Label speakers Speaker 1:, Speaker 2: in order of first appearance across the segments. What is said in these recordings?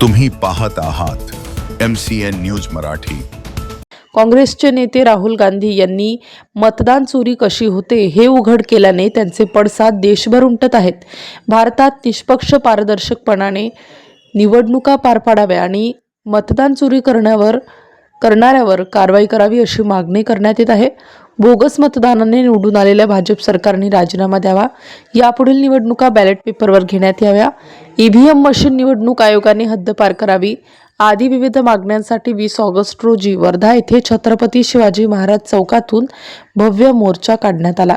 Speaker 1: तुम्ही पाहत आहात M C N news Marathi.
Speaker 2: काँग्रेसचे नेते राहुल गांधी यांनी मतदान चोरी कशी होते हे उघड केल्याने त्यांचे पडसाद देशभर उमटत आहेत. भारतात निष्पक्ष पारदर्शकपणाने निवडणुका पार पाडाव्या आणि मतदान चोरी करण्यावर करणाऱ्यावर कारवाई करावी अशी मागणी करण्यात येत आहे. बोगस मतदानाने निवडून आलेल्या भाजप सरकारने राजीनामा द्यावा. यापुढील निवडणुका बॅलेट पेपरवर घेण्यात याव्या. ईव्हीएम मशीन निवडणूक आयोगाने हद्दपार करावी. आदी विविध मागण्यांसाठी वीस ऑगस्ट रोजी वर्धा येथे छत्रपती शिवाजी महाराज चौकातून भव्य मोर्चा काढण्यात आला.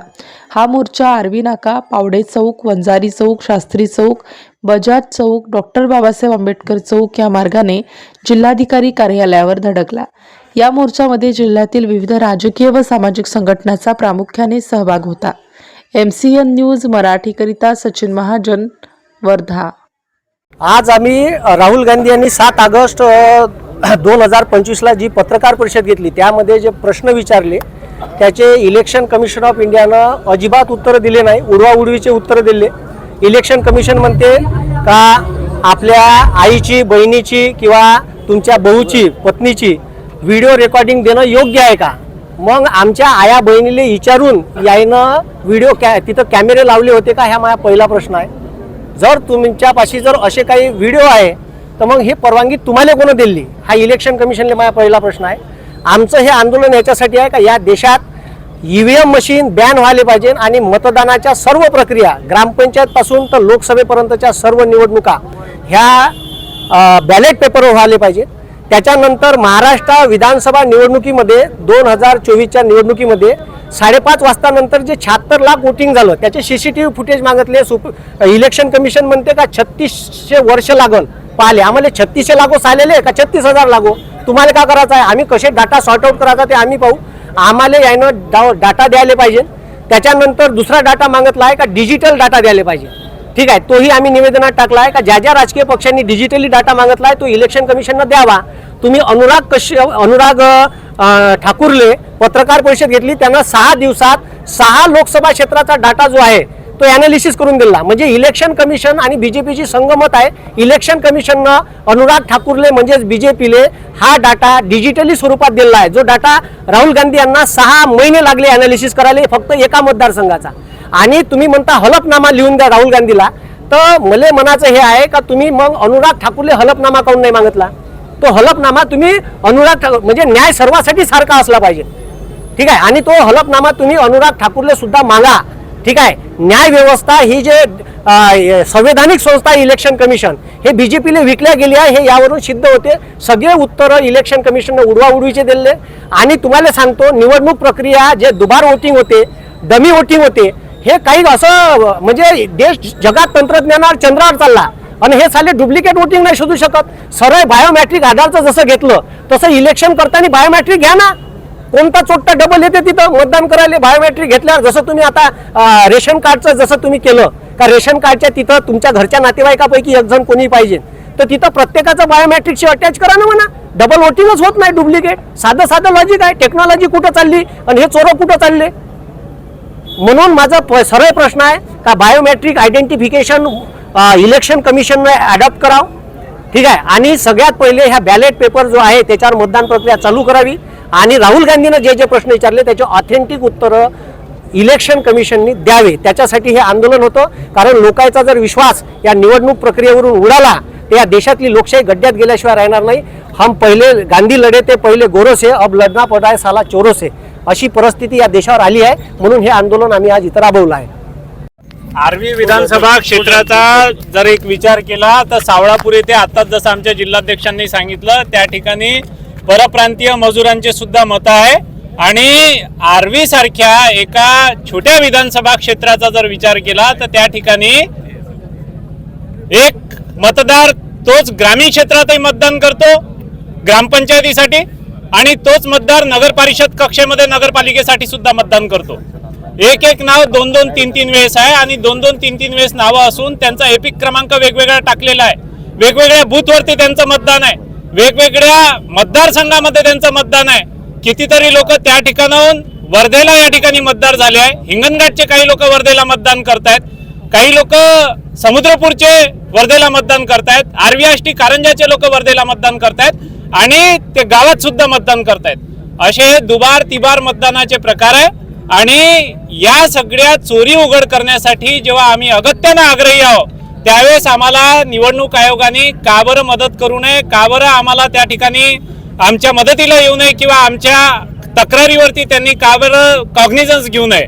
Speaker 2: हा मोर्चा आर्वी नाका पावडे चौक वंजारी चौक शास्त्री चौक बजाज चौक डॉक्टर बाबासाहेब आंबेडकर चौक या मार्गाने जिल्हाधिकारी कार्यालयावर धडकला. या मोर्चामध्ये जिल्ह्यातील विविध राजकीय व सामाजिक संघटनांचा प्रामुख्याने सहभाग होता. एम सी एन न्यूज मराठीकरिता सचिन महाजन वर्धा.
Speaker 3: आज आम्ही राहुल गांधी यांनी सात ऑगस्ट दोन हजार पंचवीसला जी पत्रकार परिषद घेतली त्यामध्ये जे प्रश्न विचारले त्याचे इलेक्शन कमिशन ऑफ इंडियानं अजिबात उत्तरं दिले नाही उडवाउडवीचे उत्तरं दिले. इलेक्शन कमिशन म्हणते का आपल्या आईची बहिणीची किंवा तुमच्या भाऊची पत्नीची व्हिडिओ रेकॉर्डिंग देणं योग्य आहे का? मग आमच्या आया बहिणीला विचारून यायनं व्हिडिओ कॅ तिथं कॅमेरे लावले होते का? ह्या माझा पहिला प्रश्न आहे. जर तुमच्यापाशी जर असे काही व्हिडिओ आहे तर मग ही परवानगी तुम्हाला कोणं दिली? हा इलेक्शन कमिशनला माझा पहिला प्रश्न आहे. आमचं हे आंदोलन याच्यासाठी आहे का? या देशात E V M machine ban व्हायला पाहिजे आणि मतदानाच्या सर्व प्रक्रिया ग्रामपंचायतपासून तर लोकसभेपर्यंतच्या सर्व निवडणुका ह्या बॅलेट पेपरवर व्हायला पाहिजे. त्याच्यानंतर महाराष्ट्र विधानसभा निवडणुकीमध्ये दोन हजार चोवीसच्या निवडणुकीमध्ये साडेपाच वाजतानंतर जे शहात्तर लाख वोटिंग झालं त्याचे C C T V footage मागितले सुप इलेक्शन कमिशन म्हणते का छत्तीसशे वर्ष लागल. पाहिले आम्हाला छत्तीसशे लागो सालेले का छत्तीस हजार लागो? तुम्हाला काय करायचं आहे? आम्ही कसे डाटा सॉर्ट आउट करायचा ते आम्ही पाहू. आम्हाला यानं डा डाटा द्यायला पाहिजे. त्याच्यानंतर दुसरा डाटा मागितला आहे का डिजिटल डाटा द्यायला पाहिजे. ठीक आहे तोही आम्ही निवेदनात टाकला आहे का ज्या ज्या राजकीय पक्षांनी डिजिटली डाटा मागितला आहे तो इलेक्शन कमिशननं द्यावा. तुम्ही अनुराग कश्य अनुराग ठाकूरले पत्रकार परिषद घेतली. त्यांना सहा दिवसात सहा लोकसभा क्षेत्राचा डाटा जो आहे तो अनालिसिस करून दिला. म्हणजे इलेक्शन कमिशन आणि बीजेपीची संगमत आहे. इलेक्शन कमिशननं अनुराग ठाकूरले म्हणजेच बीजेपीले हा डाटा डिजिटली स्वरूपात दिलेला आहे. जो डाटा राहुल गांधी यांना सहा महिने लागले अनालिसिस करायला. फक्त एका मतदारसंघाचा. आणि तुम्ही म्हणता हलफनामा लिहून द्या राहुल गांधीला. तर मले मनाचं हे आहे का तुम्ही मग अनुराग ठाकूरले हलफनामा काऊन नाही मागितला? तो हलफनामा तुम्ही अनुराग ठाकूर म्हणजे न्याय सर्वांसाठी सारखा असला पाहिजे. ठीक आहे? आणि तो हलफनामा तुम्ही अनुराग ठाकूरले सुद्धा मागा. ठीक आहे? न्याय व्यवस्था ही जे संवैधानिक संस्था आहे इलेक्शन कमिशन हे बीजेपीला विकल्या गेली आहे हे यावरून सिद्ध होते. सगळे उत्तरं इलेक्शन कमिशनने उडवाउडवीचे दिले. आणि तुम्हाला सांगतो निवडणूक प्रक्रिया जे दुबार वोटिंग होते डमी वोटिंग होते हे काही असं म्हणजे देश जगात तंत्रज्ञानावर चंद्रावर चालला. आणि हे साले डुप्लिकेट वोटिंग नाही शोधू शकत. सरळ बायोमॅट्रिक आधारचं जसं घेतलं तसं इलेक्शन करताना बायोमॅट्रिक घ्या ना. कोणता चोट्टा डबल येते तिथं मतदान करायला बायोमेट्रिक घेतल्यावर जसं तुम्ही आता रेशन कार्डचं जसं तुम्ही केलं का रेशन कार्डच्या तिथं तुमच्या घरच्या नातेवाईकापैकी एक जण कोणी पाहिजे तर तिथं प्रत्येकाचं बायोमॅट्रिकशी अटॅच करा ना म्हणा. डबल वोटिंगच होत नाही डुप्लिकेट साधं साधं लॉजिक आहे. टेक्नॉलॉजी कुठं चालली आणि हे चोरं कुठं चालले? म्हणून माझा सरळ प्रश्न आहे का बायोमॅट्रिक आयडेंटिफिकेशन इलेक्शन कमिशनने अडॉप्ट करावं. ठीक आहे? आणि सगळ्यात पहिले ह्या बॅलेट पेपर जो आहे त्याच्यावर मतदान प्रक्रिया चालू करावी. आणि राहुल गांधीनं जे जे प्रश्न विचारले त्याचे ऑथेंटिक उत्तरं इलेक्शन कमिशननी द्यावे. त्याच्यासाठी हे आंदोलन होतं. कारण लोकांचा जर विश्वास या निवडणूक प्रक्रियेवरून उडाला तर या देशातली लोकशाही गड्ड्यात गेल्याशिवाय राहणार नाही. हम पहिले गांधी लढे ते पहिले गोरोसे अब लढना पडाय साला चोरोसे. अशी परिस्थिती या देशावर आली आहे. म्हणून हे आंदोलन आम्ही आज इथं राबवलं आहे.
Speaker 4: आर्वी विधानसभा क्षेत्राचा जर एक विचार केला तर सावळापूर येथे आताच जसं आमच्या जिल्हाध्यक्षांनी सांगितलं त्या ठिकाणी परप्रांतीय मजुरांचे सुद्धा मत आहे. आणि आर्वी सारख्या एका छोट्या विधानसभा क्षेत्राचा जर विचार केला तर त्या ठिकाणी एक मतदार तोच ग्रामीण क्षेत्रातही मतदान करतो ग्रामपंचायतीसाठी आणि तोच मतदार नगर परिषद कक्षेमध्ये नगरपालिकेसाठी सुद्धा मतदान करतो. एक एक नाव दोन दोन तीन तीन वेळेस आहे आणि दोन दोन तीन तीन वेळेस नावं असून त्यांचा एपिक क्रमांक वेगवेगळा टाकलेला आहे. वेगवेगळ्या बूथवरती त्यांचं मतदान आहे. वेगवेगळ्या मतदारसंघामध्ये त्यांचं मतदान आहे. कितीतरी लोक त्या ठिकाणाहून वर्धेला या ठिकाणी मतदार झाले आहे. हिंगणघाटचे काही लोक वर्धेला मतदान करतायत. काही लोक समुद्रपूरचे वर्धेला मतदान करतायत. आरवी आष्टी कारंजाचे लोक वर्धेला मतदान करतायत. आणि ते गावात सुद्धा मतदान करतायत. असे दुबार तिबार मतदानाचे प्रकार आहे. आणि या सगळ्या चोरी उघड करण्यासाठी जेव्हा आम्ही अगत्यानं आग्रही आहोत त्यावेळेस आम्हाला निवडणूक आयोगाने का बरं मदत करू नये का बरं आम्हाला त्या ठिकाणी आमच्या मदतीला येऊ नये किंवा आमच्या तक्रारीवरती त्यांनी का बरं कॉग्निझन्स घेऊ नये.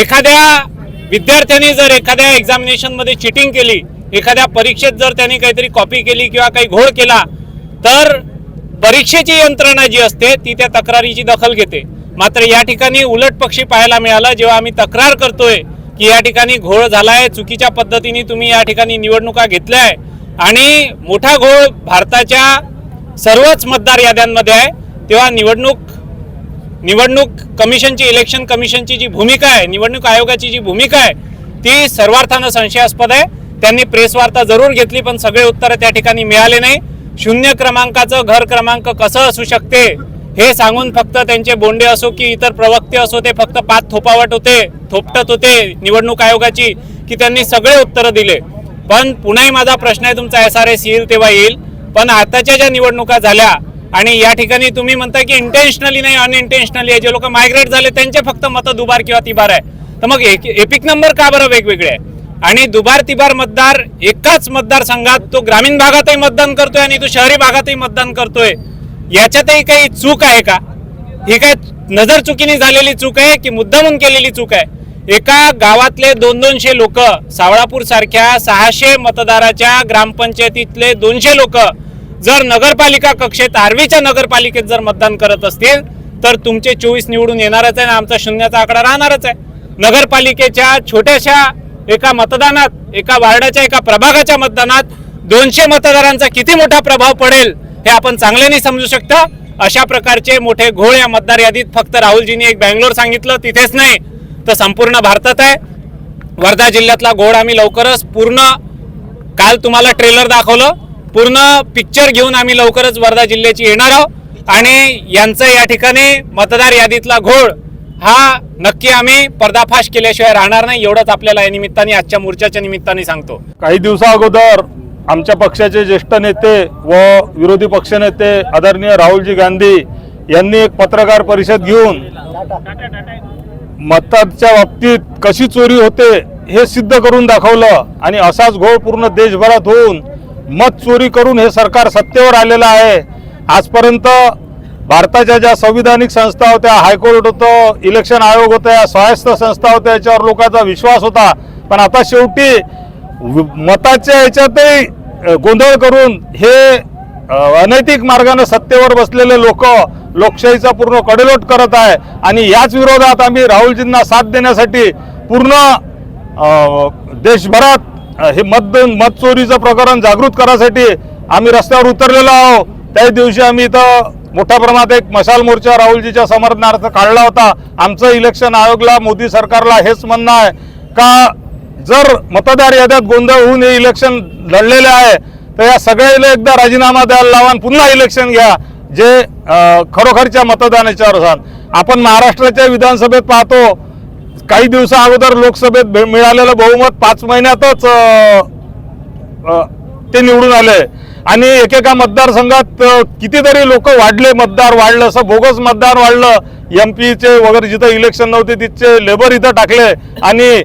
Speaker 4: एखाद्या विद्यार्थ्यांनी जर एखाद्या एक्झामिनेशनमध्ये चिटिंग केली एखाद्या परीक्षेत जर त्यांनी काहीतरी कॉपी केली किंवा काही घोळ केला तर परीक्षेची यंत्रणा जी असते ती त्या तक्रारीची दखल घेते. मात्र या ठिकाणी उलट पक्षी पाहायला मिळालं. जेव्हा आम्ही तक्रार करतोय की या ठिकाणी घोळ झाला आहे चुकीच्या पद्धतीने तुम्ही या ठिकाणी निवडणुका घेतल्या आहे आणि मोठा घोळ भारताच्या सर्वच मतदार याद्यांमध्ये आहे तेव्हा निवडणूक निवडणूक कमिशनची इलेक्शन कमिशनची जी भूमिका आहे निवडणूक आयोगाची जी भूमिका आहे ती सर्वार्थानं संशयास्पद आहे. त्यांनी प्रेसवार्ता जरूर घेतली पण सगळे उत्तर त्या ठिकाणी मिळाले नाही. शून्य क्रमांकाचं घर क्रमांक कसं असू शकते? हे सांगून फक्त त्यांचे बोंडे असो की इतर प्रवक्ते असो ते फक्त पाच थोपावट होते थोपटत होते निवडणूक आयोगाची की त्यांनी सगळे उत्तरं दिले. पण पुन्हाही माझा प्रश्न आहे तुमचा एस आर एस येईल तेव्हा येईल. पण आताच्या ज्या निवडणुका झाल्या आणि या ठिकाणी तुम्ही म्हणता की इंटेन्शनली नाही अनइंटेन्शनली आहे जे लोक मायग्रेट झाले त्यांचे फक्त मतं दुबार किंवा तिबार आहे. तर मग एक एपिक नंबर का बरं वेगवेगळे आहे? आणि दुबार तिबार मतदार एकाच मतदारसंघात तो ग्रामीण भागातही मतदान करतोय आणि तो शहरी भागातही मतदान करतोय. याच्यातही काही चूक आहे का? ही काय नजर चुकीने झालेली चूक आहे की मुद्दामून केलेली चूक आहे? एका गावातले दोन दोनशे लोक सावळापूर सारख्या सहाशे मतदाराच्या ग्रामपंचायतीतले दोनशे लोक जर नगरपालिका कक्षेत आर्वीच्या नगरपालिकेत जर मतदान करत असतील तर तुमचे चोवीस निवडून येणारच आहे ना आमचा शून्याचा आकडा राहणारच आहे. नगरपालिकेच्या छोट्याशा एका मतदानात एका वार्डाच्या एका प्रभागाच्या मतदानात दोनशे मतदारांचा किती मोठा प्रभाव पडेल हे आपण चांगल्याने समजू शकता. अशा प्रकारचे मोठे घोळ या मतदार यादीत फक्त राहुलजींनी एक बँगलोर सांगितलं तिथेच नाही तर संपूर्ण भारतात आहे. वर्धा जिल्ह्यातला घोळ आम्ही लवकरच पूर्ण काल तुम्हाला ट्रेलर दाखवलं पूर्ण पिक्चर घेऊन आम्ही लवकरच वर्धा जिल्ह्याची येणार आहोत. आणि यांचं या ठिकाणी मतदार यादीतला घोळ हा नक्की आम्ही पर्दाफाश केल्याशिवाय राहणार नाही एवढंच आपल्याला या निमित्ताने आजच्या मोर्चाच्या निमित्ताने सांगतो.
Speaker 5: काही दिवसा अगोदर आमच्या पक्षाचे ज्येष्ठ नेते व विरोधी पक्षनेते आदरणीय राहुलजी गांधी यांनी एक पत्रकार परिषद घेऊन मताच्या बाबतीत कशी चोरी होते हे सिद्ध करून दाखवलं आणि असाच घोळ पूर्ण देशभरात होऊन मत चोरी करून हे सरकार सत्तेवर आलेलं आहे. आजपर्यंत भारताच्या ज्या संविधानिक संस्था होत्या हायकोर्ट होतं इलेक्शन आयोग होत्या स्वायत्त संस्था होत्या याच्यावर लोकांचा विश्वास होता. पण आता शेवटी मताच्या याच्यातही गोंधळ करून हे अनैतिक मार्गाने सत्तेवर बसलेले लोक लोकशाहीचा पूर्ण कडेलोट करत आहे आणि याच विरोधात आम्ही राहुलजींना साथ देण्यासाठी पूर्ण देशभरात हे मत मत चोरीचं प्रकरण जागृत करायसाठी आम्ही रस्त्यावर उतरलेलो आहोत. त्याच दिवशी आम्ही इथं मोठ्या प्रमाणात एक मशाल मोर्चा राहुलजीच्या समर्थनार्थ काढला होता. आमचं इलेक्शन आयोगला मोदी सरकारला हेच म्हणणं आहे का जर मतदार याद्यात गोंधळ होऊन हे इलेक्शन लढलेले आहे तर या सगळ्याला एकदा राजीनामा द्यायला लावा आणि पुन्हा इलेक्शन घ्या जे खरोखरच्या मतदानाच्या अर्थात आपण महाराष्ट्राच्या विधानसभेत पाहतो काही दिवसा अगोदर लोकसभेत भे- मिळालेलं बहुमत पाच महिन्यातच ते निवडून आले. आणि एकेका मतदारसंघात कितीतरी लोक वाढले मतदार वाढलं असं बोगस मतदार वाढलं. एम पीचे वगैरे जिथं इलेक्शन नव्हते तिथचे लेबर इथं टाकले. आणि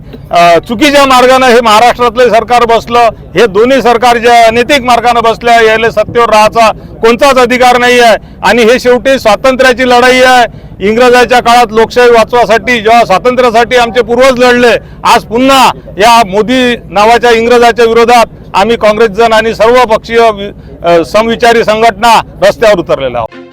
Speaker 5: चुकीच्या मार्गानं हे महाराष्ट्रातले सरकार बसलं. हे दोन्ही सरकार जे अनैतिक मार्गानं बसले आहे याला सत्तेवर राहायचा कोणताच अधिकार नाही आहे आणि हे शेवटी स्वातंत्र्याची लढाई आहे. इंग्रजाच्या काळात लोकशाही वाचवासाठी जेव्हा स्वातंत्र्यासाठी आमचे पूर्वज लढले आज पुन्हा या मोदी नावाच्या इंग्रजाच्या विरोधात आम्ही काँग्रेस जन आणि सर्व पक्षीय समविचारी संघटना रस्त्यावर उतरलेल्या आहोत.